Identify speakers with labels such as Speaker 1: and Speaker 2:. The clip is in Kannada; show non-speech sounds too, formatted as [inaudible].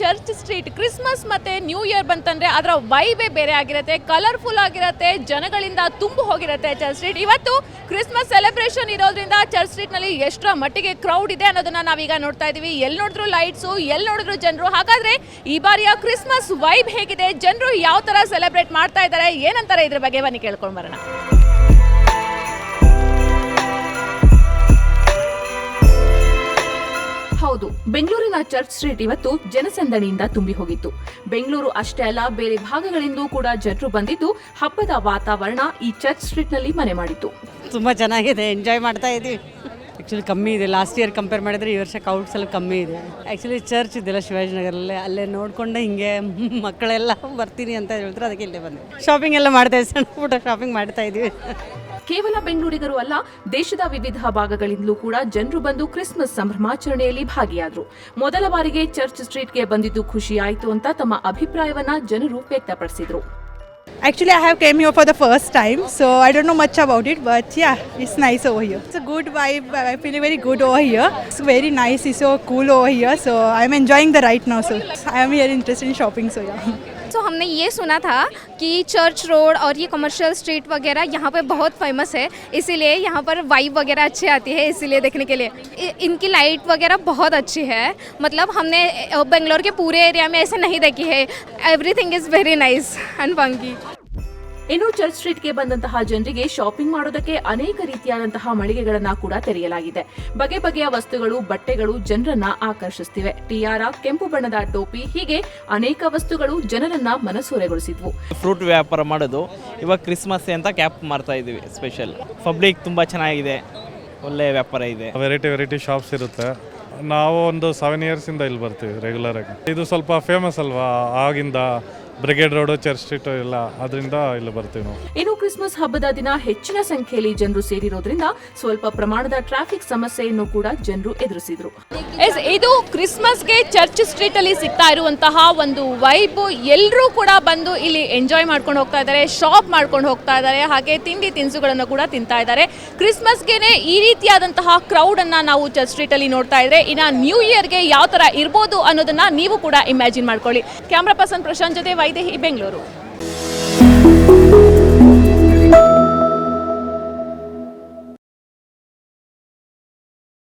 Speaker 1: ಚರ್ಚ್ ಸ್ಟ್ರೀಟ್, ಕ್ರಿಸ್ಮಸ್ ಮತ್ತೆ ನ್ಯೂ ಇಯರ್ ಬಂತಂದ್ರೆ ಅದರ ವೈಬೇ ಬೇರೆ ಆಗಿರುತ್ತೆ ಕಲರ್ಫುಲ್ ಆಗಿರುತ್ತೆ, ಜನಗಳಿಂದ ತುಂಬು ಹೋಗಿರುತ್ತೆ ಚರ್ಚ್ ಸ್ಟ್ರೀಟ್. ಇವತ್ತು ಕ್ರಿಸ್ಮಸ್ ಸೆಲೆಬ್ರೇಷನ್ ಇರೋದ್ರಿಂದ ಚರ್ಚ್ ಸ್ಟ್ರೀಟ್ನಲ್ಲಿ ಎಷ್ಟರ ಮಟ್ಟಿಗೆ ಕ್ರೌಡ್ ಇದೆ ಅನ್ನೋದನ್ನ ನಾವೀಗ ನೋಡ್ತಾ ಇದೀವಿ ಎಲ್ಲಿ ನೋಡಿದ್ರು ಲೈಟ್ಸು ಎಲ್ಲಿ ನೋಡಿದ್ರು ಜನರು. ಹಾಗಾದ್ರೆ ಈ ಬಾರಿಯ ಕ್ರಿಸ್ಮಸ್ ವೈಬ್ ಹೇಗಿದೆ? ಜನರು ಯಾವ ತರ ಸೆಲೆಬ್ರೇಟ್ ಮಾಡ್ತಾ ಇದ್ದಾರೆ? ಏನಂತಾರೆ ಇದ್ರ ಬಗ್ಗೆ ಬನ್ನಿ ಕೇಳ್ಕೊಂಡು ಬರೋಣ. ಹೌದು. ಬೆಂಗಳೂರಿನ ಚರ್ಚ್ ಸ್ಟ್ರೀಟ್ ಇವತ್ತು ಜನಸಂದಣಿಯಿಂದ ತುಂಬಿ ಹೋಗಿತ್ತು. ಬೆಂಗಳೂರು ಅಷ್ಟೇ ಅಲ್ಲ, ಬೇರೆ ಭಾಗಗಳಿಂದಲೂ ಕೂಡ ಜನರು ಬಂದಿದ್ದು ಹಬ್ಬದ ವಾತಾವರಣ ಈ ಚರ್ಚ್ ಸ್ಟ್ರೀಟ್ನಲ್ಲಿ ಮನೆ ಮಾಡಿತ್ತು.
Speaker 2: ತುಂಬಾ ಚೆನ್ನಾಗಿದೆ. ಎಂಜಾಯ್ ಮಾಡ್ತಾ ಇದ್ದೀವಿ ಆ್ಯಕ್ಚುಲಿ ಕಮ್ಮಿ ಇದೆ. ಲಾಸ್ಟ್ ಇಯರ್ ಕಂಪೇರ್ ಮಾಡಿದ್ರೆ ಈ ವರ್ಷ ಕೌಟ್ಸ್ ಸ್ವಲ್ಪ ಕಮ್ಮಿ ಇದೆ. ಆ್ಯಕ್ಚುಲಿ ಚರ್ಚ್ ಇದೆಲ್ಲ ಶಿವಾಜಿನಗರಲ್ಲೇ ಅಲ್ಲೇ ನೋಡಿಕೊಂಡೆ ಹಿಂಗೆ [laughs] ಮಕ್ಕಳೆಲ್ಲ ಬರ್ತೀನಿ ಅಂತ ಹೇಳ್ತಾರೆ. ಅದಕ್ಕೆ ಇಲ್ಲೇ ಬಂದೆ. ಶಾಪಿಂಗ್ ಎಲ್ಲ ಮಾಡ್ತಾ ಸಣ್ಣ ಪುಟ್ಟ ಶಾಪಿಂಗ್ ಮಾಡ್ತಾ ಇದ್ದೀವಿ
Speaker 1: ಕೇವಲ ಬೆಂಗಳೂರಿಗರು ಅಲ್ಲ, ದೇಶದ ವಿವಿಧ ಭಾಗಗಳಿಂದಲೂ ಕೂಡ ಜನರು ಬಂದು ಕ್ರಿಸ್ಮಸ್ ಸಂಭ್ರಮಾಚರಣೆಯಲ್ಲಿ ಭಾಗಿಯಾದರು. ಮೊದಲ ಬಾರಿಗೆ ಚರ್ಚ್ ಸ್ಟ್ರೀಟ್ಗೆ ಬಂದಿದ್ದು ಖುಷಿ ಆಯಿತು ಅಂತ ತಮ್ಮ ಅಭಿಪ್ರಾಯವನ್ನ ಜನರು ವ್ಯಕ್ತಪಡಿಸಿದ್ರು.
Speaker 3: Actually, I have came here for the first time, so I don't know much about it, but yeah, it's nice over here. It's a good vibe. I feel very good over here. It's very nice. It's so cool over here, so I'm enjoying the ride now. So I am here interested in shopping. So yeah. [laughs]
Speaker 4: तो हमने ये सुना था कि चर्च रोड और ये कमर्शियल स्ट्रीट वगैरह यहाँ पे बहुत फ़ेमस है, इसीलिए यहाँ पर वाइब वगैरह अच्छी आती है इसीलिए देखने के लिए। इनकी लाइट वगैरह बहुत अच्छी है मतलब हमने बेंगलोर के पूरे एरिया में ऐसे नहीं देखी है। Everything is very nice and funky
Speaker 1: ಇನ್ನು ಚರ್ಚ್ ಸ್ಟ್ರೀಟ್ಗೆ ಬಂದಂತಹ ಜನರಿಗೆ ಶಾಪಿಂಗ್ ಮಾಡೋದಕ್ಕೆ ಅನೇಕ ರೀತಿಯಾದಂತಹ ಮಳಿಗೆಗಳನ್ನ ಕೂಡ ತೆರೆಯಲಾಗಿದೆ. ಬಗೆ ಬಗೆಯ ವಸ್ತುಗಳು ಬಟ್ಟೆಗಳು ಜನರನ್ನ ಆಕರ್ಷಿಸ್ತಿವೆ. ಟಿಯಾರ ಕೆಂಪು ಬಣ್ಣದ ಟೋಪಿ ಹೀಗೆ ಅನೇಕ ವಸ್ತುಗಳು ಜನರನ್ನ ಮನಸೂರೆಗೊಳಿಸಿದ್ವು.
Speaker 5: ಫ್ರೂಟ್ ವ್ಯಾಪಾರ ಮಾಡೋದು ಇವಾಗ ಕ್ರಿಸ್ಮಸ್ ಅಂತ ಕ್ಯಾಪ್ ಮಾಡ್ತಾ ಇದೀವಿ ಸ್ಪೆಷಲ್. ಪಬ್ಲಿಕ್ ತುಂಬಾ ಚೆನ್ನಾಗಿದೆ. ಒಳ್ಳೆ ವ್ಯಾಪಾರ ಇದೆ.
Speaker 6: ವೆರೈಟಿ ವೆರೈಟಿ ಶಾಪ್ಸ್ ಇರುತ್ತೆ. ನಾವು ಒಂದು ಸೆವೆನ್ ಇಂದ ಇಲ್ಲಿ ಬರ್ತೀವಿ ರೆಗ್ಯುಲರ್ ಆಗಿ. ಇದು ಸ್ವಲ್ಪ ಫೇಮಸ್ ಅಲ್ವಾ? ಆಗಿಂದ ಬ್ರಿಗೇಡ್ ರೋಡ್ ಚರ್ಚ್ ಸ್ಟ್ರೀಟ್ ಎಲ್ಲ ಅದರಿಂದ ಇಲ್ಲಿ ಬರ್ತೀವಿ ನಾವು.
Speaker 1: ಇನ್ನು ಕ್ರಿಸ್ಮಸ್ ಹಬ್ಬದ ದಿನ ಹೆಚ್ಚಿನ ಸಂಖ್ಯೆಯಲ್ಲಿ ಜನರು ಸೇರಿರೋದ್ರಿಂದ ಸ್ವಲ್ಪ ಪ್ರಮಾಣದ ಟ್ರಾಫಿಕ್ ಸಮಸ್ಯೆಯನ್ನು ಕೂಡ ಜನರು ಎದುರಿಸಿದ್ರು. ಇದು ಕ್ರಿಸ್ಮಸ್ಗೆ ಚರ್ಚ್ ಸ್ಟ್ರೀಟ್ ಅಲ್ಲಿ ಸಿಗ್ತಾ ಇರುವಂತಹ ಒಂದು ವೈಬ್ ಎಲ್ಲರೂ ಕೂಡ ಬಂದು ಇಲ್ಲಿ ಎಂಜಾಯ್ ಮಾಡ್ಕೊಂಡು ಹೋಗ್ತಾ ಇದ್ದಾರೆ ಶಾಪ್ ಮಾಡ್ಕೊಂಡು ಹೋಗ್ತಾ ಇದ್ದಾರೆ ಹಾಗೆ ತಿಂಡಿ ತಿನಿಸುಗಳನ್ನು ಕೂಡ ತಿಂತಾ ಇದ್ದಾರೆ. ಕ್ರಿಸ್ಮಸ್ಗೆನೆ ಈ ರೀತಿಯಾದಂತಹ ಕ್ರೌಡ್ ಅನ್ನ ನಾವು ಚರ್ಚ್ ಸ್ಟ್ರೀಟ್ ಅಲ್ಲಿ ನೋಡ್ತಾ ಇದ್ರೆ ಇನ್ನ ನ್ಯೂ ಇಯರ್ಗೆ ಯಾವ ತರ ಇರ್ಬೋದು ಅನ್ನೋದನ್ನ ನೀವು ಕೂಡ ಇಮ್ಯಾಜಿನ್ ಮಾಡ್ಕೊಳ್ಳಿ. ಕ್ಯಾಮ್ರಾ ಪರ್ಸನ್ ಪ್ರಶಾಂತ್ ಜೊತೆ ವೈದೇಹಿ ಬೆಂಗಳೂರು.